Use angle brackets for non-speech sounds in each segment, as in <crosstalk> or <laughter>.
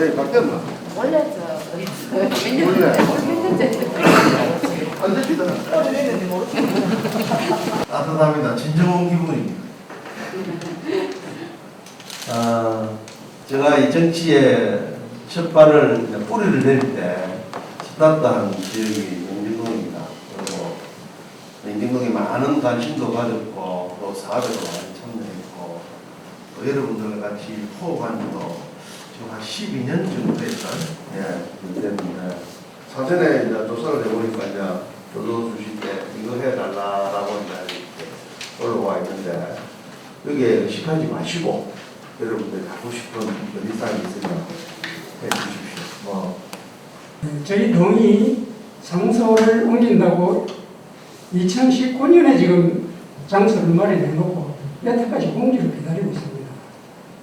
시장이 바뀌었나? 원래 저 몇년 원래. 전에 안 됩니다. 따뜻합니다. 진정한 기분입니다. 아, 제가 이 정치에 첫 발을 이제 뿌리를 내릴 때 스타트한 지역이 영진동입니다. 그리고 영진동에 많은 관심도 가졌고 또 사업에도 많이 참여했고 또 여러분들 같이 지금 한 12년 정도 됐어요. 예, 됐는데 사전에 이제 조사를 해보니까 이제 교도 주실 때 이거 해달라라고 이제 올라와 있는데 여기에 의식하지 마시고 여러분들 갖고 싶은 의사항이 있으면 해주십시오. 뭐 저희 동이 장소를 옮긴다고 2019년에 지금 장소를 마련해놓고 여태까지 공지를 기다리고 있습니다.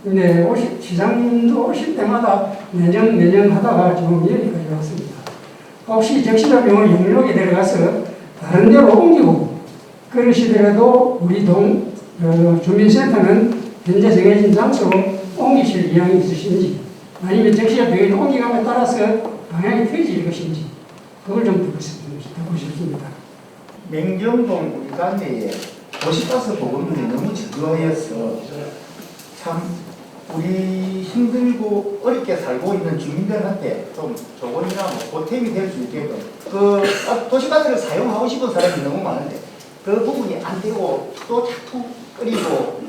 근데 오실, 시장님도 오실 때마다 내년, 내년 하다가 지금 여기까지 왔습니다. 혹시 적시적용을 영역에 들어가서 다른 데로 옮기고 그러시더라도 우리 동 어, 주민센터는 현재 정해진 장소로 옮기실 의향이 있으신지 아니면 적시적용을 옮기감에 따라서 방향이 틀어질 것인지 그걸 좀 듣고 싶습니다. 맹정동 우리 단내에 도시가스 보급률이 너무 저조해서 참 우리 힘들고 어렵게 살고 있는 주민들한테 좀 조언이나 뭐 보탬이 될 수 있게끔 그 가- 도시가스를 사용하고 싶은 사람이 너무 많은데 그 부분이 안 되고 또 자꾸 끓이고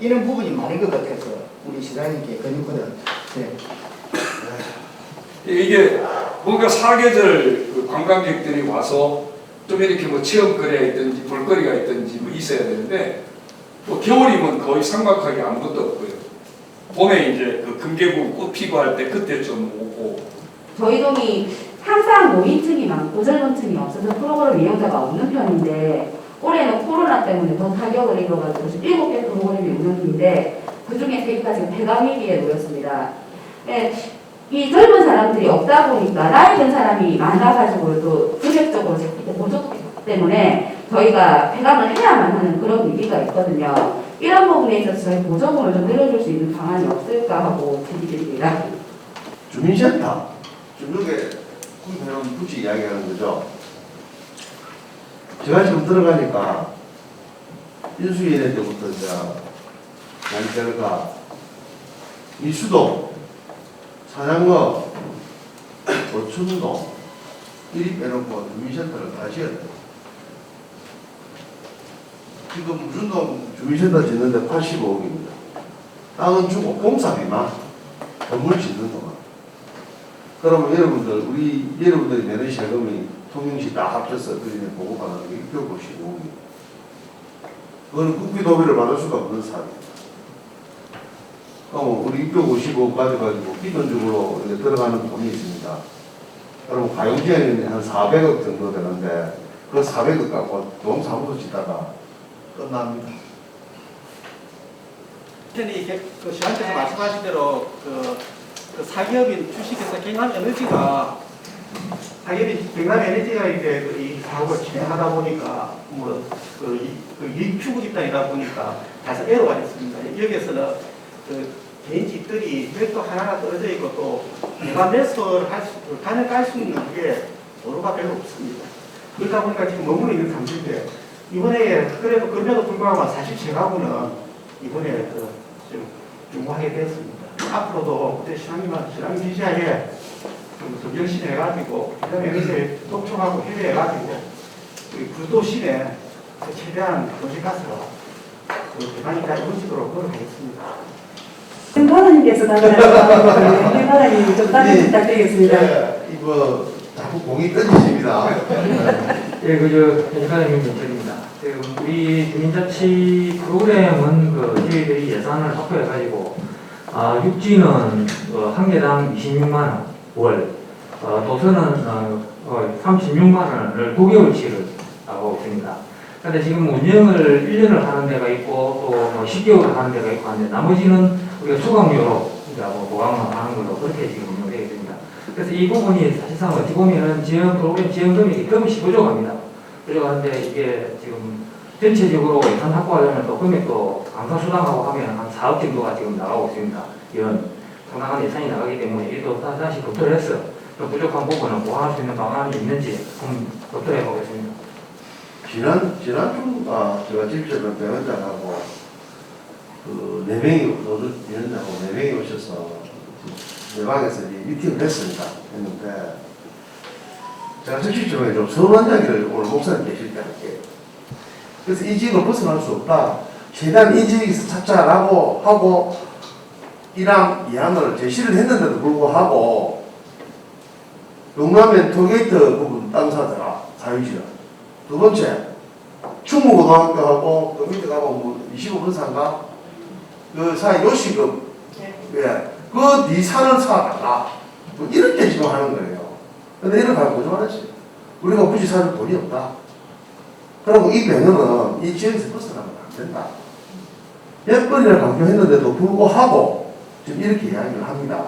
이런 부분이 많은 것 같아서 우리 시장님께 건의거든 네. 이게 뭔가 사계절 그 관광객들이 와서 좀 이렇게 뭐 체험거리가 있든지 볼거리가 있든지 뭐 있어야 되는데 또 겨울이면 거의 삼각하게 아무것도 없고요. 봄에 이제 그 금계국 꽃 피고 할 때 그때 좀 오고 저희 동이 항상 노인층이 많고 젊은 층이 없어서 프로그램 이용자가 없는 편인데 올해는 코로나 때문에 더 타격을 입어가지고 지금 일곱 개 프로그램이 운영 중인데 그중에 세 개가 지금 폐강위기에 놓였습니다. 예, 이 젊은 사람들이 없다 보니까 나이 든 사람이 많아가지고 또 금액적으로 자꾸 보조 때문에 저희가 폐강을 해야만 하는 그런 위기가 있거든요. 이런 부분에 있어서 저희 보조금을 좀 늘려줄 수 있는 방안이 없을까 하고 드립니다. 주민센터 중국에 구입해놓은 부지 이야기하는 거죠. 제가 지금 들어가니까 인수위원회 때부터 이제 양철가 이수동 사장거 어춘동 이리 빼놓고 주민센터를 다 지었대요. 지금 무준동 주민센터 짓는데 85억입니다. 땅은 주고 공사비만 건물 짓는 동안. 그러면 여러분들, 우리 여러분들이 내는 세금이 통영시 다 합쳐서 그림에 보고받는 게 655억입니다. 그거는 국비 도비를 받을 수가 없는 사업입니다. 그럼 우리 655억 가져가지고 비전적으로 들어가는 돈이 있습니다. 여러분 가용지에는 한 400억 정도 되는데 그 400억 갖고 동사무소 짓다가 끝납니다. 이렇게 그 시장께서 말씀하신 대로 그, 그 사기업인 주식회사 경남 에너지가 사기업인 경남 에너지가 이제 그이 사업을 진행하다 보니까 뭐그 그 추구 집단이다 보니까 다소 애로가 있습니다. 여기에서는 그 개인 집들이 별도 하나가 떨어져 있고 또 내가 매수를 할 수, 있는 그게 도로가 별로 없습니다. 그러다 보니까 지금 머무르 있는 상태인데 이번에 그래도 그럼에도 불구하고 사실 제가고는 이번에 그좀 중고하게 됐습니다. 앞으로도 그때 신앙님한 신앙 지지하에 좀 열심히 해가지고 그다음에 이제 독촉하고 해외해가지고 우리 불도심에 그 최대한 도시가스가 그 대만이까지 음식으로 걸어가겠습니다. 행파라님께서 답변하셨습니다. 행파라님 좀 답변 네. 부탁드리겠습니다. 네, 이거 자꾸 공이 끊이십니다. <laughs> 예, 그저 대표님 문철입니다. 지금 우리 주민자치 프로그램은 그 저희들이 예산을 확보해가지고 아, 육지는 어, 한 개당 26만 원 월, 어, 도서는 어, 어, 36만 원을 9개월치를 하고 있습니다. 그런데 지금 운영을 1년을 하는 데가 있고 또 뭐 10개월을 하는 데가 있고 하는데 나머지는 우리가 수강료로 이 부분이 사실상 어떻게 보면은 지원 프로그램 지원금이 금시 부족합니다. 부족한데 이게 지금 전체적으로 예산 확보하려면 또 금액도 감사 수당하고 하면 한 4억 정도가 지금 나가고 있습니다. 연 상당한 예산이 나가기 때문에 이또 다시 검토를 했어요. 또 부족한 부분은 보완할 수 있는 방안이 있는지 한번 검토해 보겠습니다. 지난 지난 주가 제가 직접 배원장하고 그네 명이 노조 위원장하고 네 명이 오셔서 내 방에서 이제 미팅을 했습니다. 했는데 제가 적극적으로 좀 서운한 이야기를 오늘 목사님 계실 때 할게요. 그래서 이 지역을 벗어날 수 없다. 최대한 이 지역에서 찾자라고 하고 이랑 이안을 제시를 했는데도 불구하고 용남면 토게이트 부분 땅 사더라 사유지를 두 번째 충무고등학교하고 그 밑에 가고 뭐 25분 산가 그 사이 요시급 예, 그 네 산을 사다가 뭐 이렇게 지금 하는 거예요. 근데 이렇게 하고 거짓말했어요. 우리가 굳이 살 돈이 없다. 그리고 이 병원은 이 지역에서 벗어나면 안 된다. 몇 번이나 강조했는데도 불구하고 지금 이렇게 이야기를 합니다.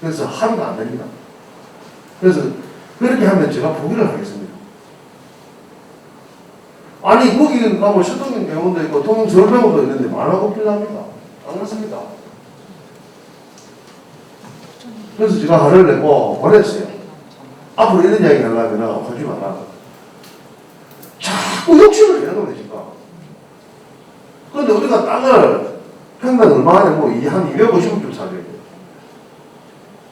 그래서 합의가 안 됩니다. 그래서 그렇게 하면 제가 포기를 하겠습니다. 아니 거기 가면 시동경 병원도 있고 통서울병원도 있는데 말하고 필요합니다. 안 그렇습니까? 그래서 제가 화를 내고 보냈어요. 앞으로 이런 이야기 하려면 하지 말라. 자꾸 욕심을 내는 거네 지금. 그런데 우리가 땅을 평당 얼마나 뭐한 250억 사줘야 돼요.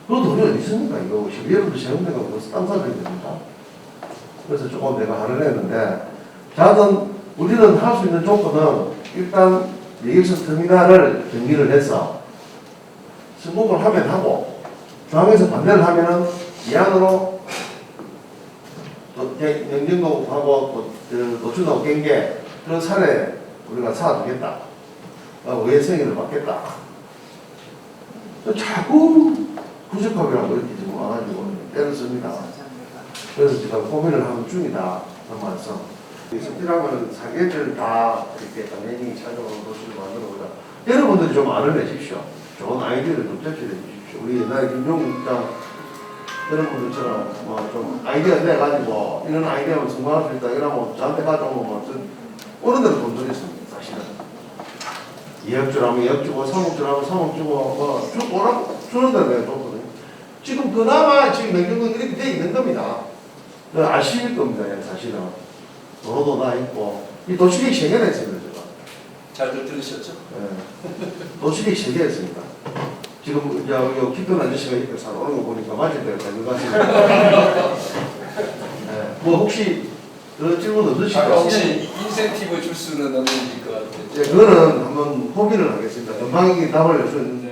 그 돈이 어디 있습니까? 이거 12월부터 세운 데가 벌써 땅 사줘야 됩니다. 그래서 조금 내가 화를 냈는데 자든 우리는 할 수 있는 조건은 일단 예객선 터미널을 정리를 해서 승복을 하면 하고 중앙에서 반대를 하면은 이 안으로 또 예, 영등도하고 또 노출도 깬 게 그런 사례 우리가 사주겠다. 어, 외생을 받겠다. 자꾸 이렇게 지금 와가지고 때를 씁니다. 그래서 제가 고민을 하는 중이다. 말씀. 석진하면 사계절 다 이렇게 당연히 찾아오는 도시를 만들어 보자. 여러분들이 좀 알을 내십시오. 좋은 아이디어를 좀 제출해 주십시오. 우리 옛날에 김종국 국장 여러분들처럼 뭐 좀 아이디어 내가지고 이런 아이디어를 성공할 수 있다 이러면 저한테 가져오면 뭐좀 어느 데로 돈 들였습니다. 사실은. 2억 주라면 2억 주고 3억 주라면 3억 주고 뭐 주, 뭐라고 주는 대로 내가 줬거든요. 지금 그나마 지금 명령은 이렇게 돼 있는 겁니다. 그 아실 겁니다. 사실은. 도로도 다 있고 이 도시계획 세개나 했습니다. 제가. 잘들 들으셨죠? 예. 도시계획 세개 했습니다. 지금 이제 여기 깊은 아저씨가 이렇게 살 오는 거 보니까 맞을 때가 된것 같습니다. 예. 뭐 혹시 그 질문 없으실까요? 아까 혹시 인센티브 줄 수는 없는 것 같아요. 예, 그거는 한번 포기를 하겠습니다. 금방 답을 줄수 있는